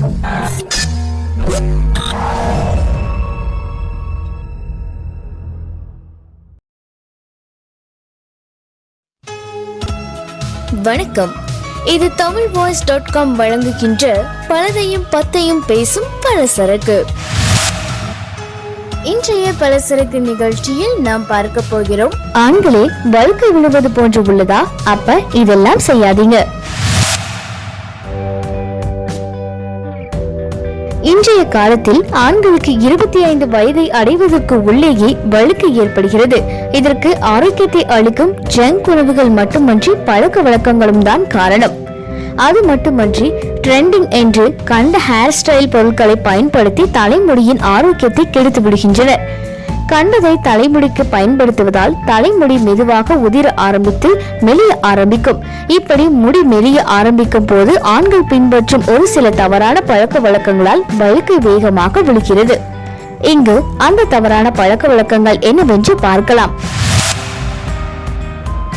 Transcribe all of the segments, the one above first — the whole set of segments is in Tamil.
வணக்கம். இது தமிழ் வாய்ஸ் டாட் காம் வழங்குகின்ற பலதையும் பத்தையும் பேசும் பலசரக்கு. இன்றைய பலசரக்கு நிகழ்ச்சியில் நாம் பார்க்க போகிறோம். ஆண்களே வழுக்க விழுவது போன்று உள்ளதா? அப்ப இதெல்லாம் செய்யாதீங்க. இன்றைய காலத்தில் ஆண்களுக்கு இருபத்தி ஐந்து வயதை அடைவதற்கு உள்ளேயே வழுக்கு ஏற்படுகிறது. இதற்கு ஆரோக்கியத்தை அளிக்கும் ஜங்க் உணவுகள் மட்டுமன்றி பழக்க வழக்கங்களும் தான் காரணம். அது மட்டுமன்றி ட்ரெண்டிங் என்று கண்ட ஹேர் ஸ்டைல் பொருட்களை பயன்படுத்தி தலைமுடியின் ஆரோக்கியத்தை கெடுத்து விடுகின்றனர் கண்டதை தலைமுடிக்கு பயன்படுத்துவதால் தலைமுடி மெதுவாக உதிர ஆரம்பித்து மெலிய ஆரம்பிக்கும். இப்படி முடி மெலிய ஆரம்பிக்கும் போது ஆண்கள் பின்பற்றும் ஒரு சில தவறான பழக்க வழக்கங்களால் வழுக்கை வேகமாக விழுகிறது. இங்கு அந்த தவறான பழக்க வழக்கங்கள் என்னவென்று பார்க்கலாம்.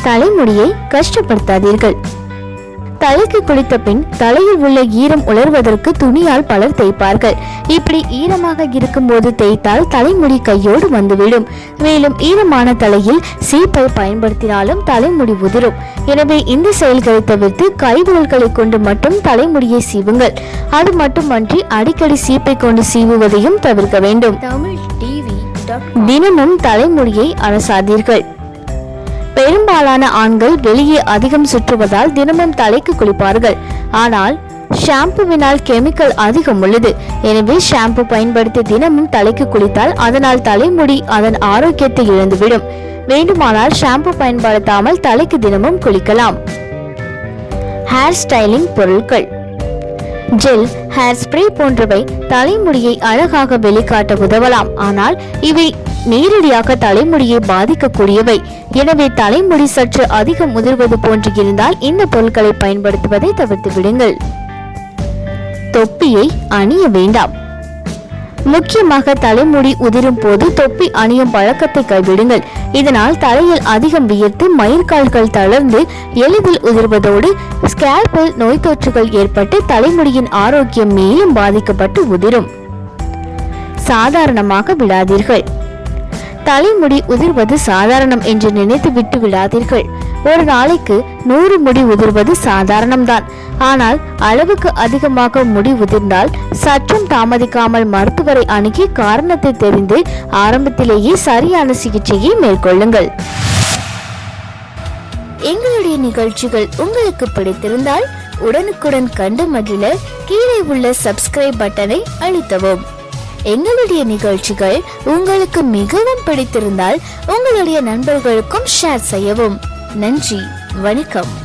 தலைமுடியை கஷ்டப்படுத்தாதீர்கள். தலைக்கு குளித்த பின் தலையில் உள்ள ஈரம் உலர்வதற்கு துணியால் பலர் தேய்ப்பார்கள். இப்படி ஈரமாக இருக்கும்போது தேய்த்தால் தலைமுடி கையோடு வந்துவிடும். மேலும் ஈரமான தலையில் சீப்பை பயன்படுத்தினாலும் தலைமுடி உதிரும். எனவே இந்த செயல்களை தவிர்த்து கைவிரல்களை கொண்டு மட்டும் தலைமுடியை சீவுங்கள். அது மட்டுமன்றி அடிக்கடி சீப்பை கொண்டு சீவுவதையும் தவிர்க்க வேண்டும். தமிழ் டிவி தினமும் தலைமுடியை அலசாதீர்கள். பெரும்பாலான ஆண்கள் வெளியே அதிகம் சுற்றுவதால் தினமும் தலைக்கு குளிப்பார்கள். ஆனால் ஷாம்புவினால் கெமிக்கல் அதிகம் உள்ளது. எனவே ஷாம்பு பயன்படுத்தி தினமும் தலைக்கு குளித்தால் அதனால் தலைமுடி அதன் ஆரோக்கியத்தை இழந்துவிடும். வேண்டுமானால் ஷாம்பு பயன்படுத்தாமல் தலைக்கு தினமும் குளிக்கலாம். ஹேர் ஸ்டைலிங் பொருட்கள். ஜெல் ஹேர் ஸ்ப்ரே போன்றவை தலைமுடியை அழகாக வெளிக்காட்ட உதவலாம். ஆனால் இவை நேரடியாக தலைமுடியை பாதிக்கக்கூடியவை. எனவே தலைமுடி சற்று அதிகம் முதிர்வது போன்று இருந்தால் இந்த பொருட்களை பயன்படுத்துவதை தவிர்த்து விடுங்கள். தொப்பியை அணிய வேண்டாம். முக்கியமாக தலைமுடி உதிரும் போது தொப்பி அணியும் பழக்கத்தை கைவிடுங்கள். இதனால் தலையில் அதிகம் வியர்த்து மயிர்கால்கள் தளர்ந்து எளிதில் உதிர்வதோடு ஸ்கேல்பில் நோய் தொற்றுகள் ஏற்பட்டு தலைமுடியின் ஆரோக்கியம் மேலும் பாதிக்கப்பட்டு உதிரும். சாதாரணமாக விடாதீர்கள் தலைமுடி உதிர்வது சாதாரணம் என்று நினைத்து விட்டு விடாதீர்கள் ஒரு நாளைக்கு நூறு முடி உதிர்வது சாதாரணம்தான். ஆனால் அளவுக்கு அதிகமாக முடி உதிர்ந்தால் சற்றும் தாமதிக்காமல் மருத்துவரை அணுகி காரணத்தை தெரிந்து ஆரம்பத்திலேயே சரியான சிகிச்சையை மேற்கொள்ளுங்கள். எங்களுடைய நிகழ்ச்சிகள் உங்களுக்கு பிடித்திருந்தால் உடனுக்குடன் கண்டு மகிழ கீழே உள்ள சப்ஸ்கிரைப் பட்டனை அழுத்தவும். எங்களுடைய நிகழ்ச்சிகள் உங்களுக்கு மிகவும் பிடித்திருந்தால் உங்களுடைய நண்பர்களுக்கும் ஷேர் செய்யவும். நன்றி வணக்கம்.